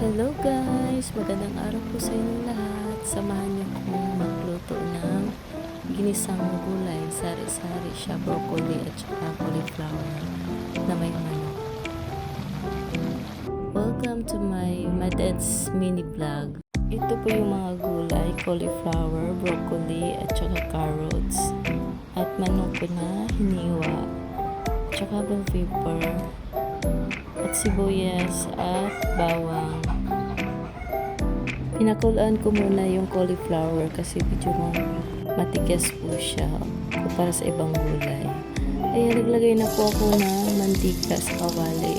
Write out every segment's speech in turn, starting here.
Hello guys! Magandang araw po sa inyong lahat. Samahan niyo kong magluto ng ginisang gulay, sari-sari siya, broccoli at saka cauliflower na may manok. Welcome to my Maded's mini vlog. Ito po yung mga gulay, cauliflower, broccoli at saka carrots. At manok na hiniwa. At bell pepper at sibuyas at bawang. Pinakulaan ko muna yung cauliflower kasi medyo ma- matigas po siya kumpara sa ibang gulay. Ay, naglagay na po ako ng mantika sa kawali.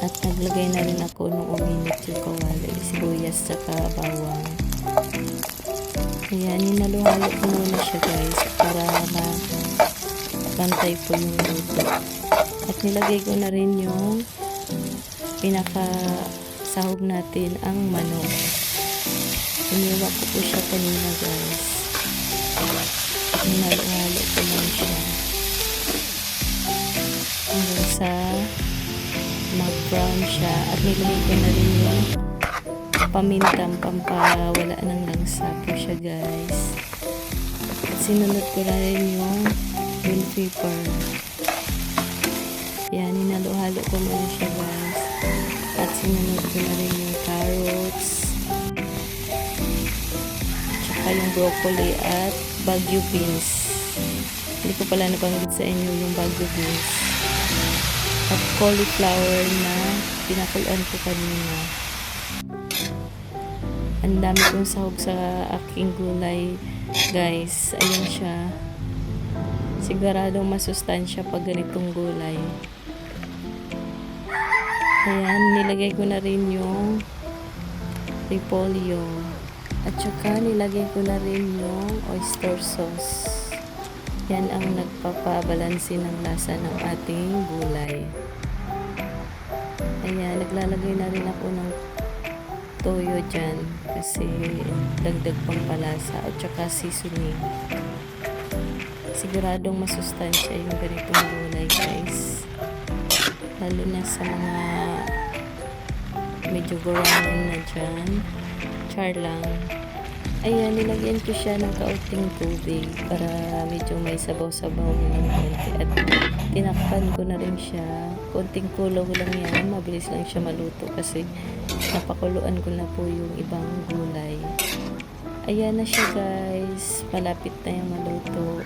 At naglagay na rin ako nung uminit yung kawali, sibuyas at bawang. Ayan, hinaluhalo ko muna siya guys para ma pantay po yung luto. At nilagay ko na rin yung pinaka sahog natin ang manok. Iniwa ko po siya kanina guys. Hinalo-halo ko lang siya. Hanggang sa mag-brown siya. At nilagay ko na rin yung pamintang pampawala ng langsa po siya guys. At sinunod ko na rin yung bell pepper. Yan, hinalo-halo ko muna siya guys. Sinunod ko na rin yung carrots. Tsaka yung broccoli at bagyo beans. Hindi ko pala nabanggit sa inyo yung bagyo beans. At cauliflower na pinakulan ko kanina. Ang dami kong sahog sa aking gulay guys. Ayan siya. Siguradong masustansya pag ganitong gulay. Ayan, nilagay ko na rin yung repolyo. At saka nilagay ko na rin yung oyster sauce. Yan ang nagpapabalansi ng lasa ng ating gulay. Ayan, naglalagay na rin ako ng toyo dyan kasi dagdag pang palasa at saka seasoning. Siguradong masustansya yung ganitong gulay guys. Lalo na sa mga medyo goramin na dyan. Char lang. Ayan, nilagyan ko siya ng kaunting tubig para medyo may sabaw-sabaw ng konti. At tinakpan ko na rin siya. Konting kulog lang yan. Mabilis lang siya maluto kasi napakuluan ko na po yung ibang gulay. Ayan na siya guys. Malapit na yung maluto.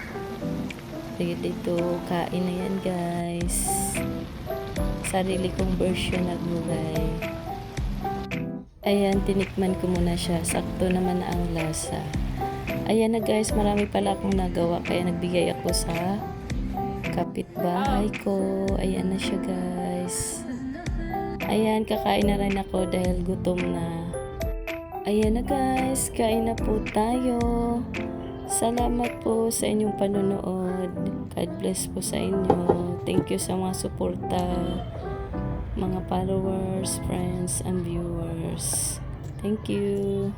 Ready to kain na yan guys. Sarili kong version na gulay. Ayan, tinikman ko muna siya. Sakto naman na ang lasa. Ayan na guys, marami pala akong nagawa. Kaya nagbigay ako sa kapitbahay ko. Ayan na siya guys. Ayan, kakain na rin ako dahil gutom na. Ayan na guys, kain na po tayo. Salamat po sa inyong panonood. God bless po sa inyo. Thank you sa mga suporta mga followers, friends, and viewers. Thank you.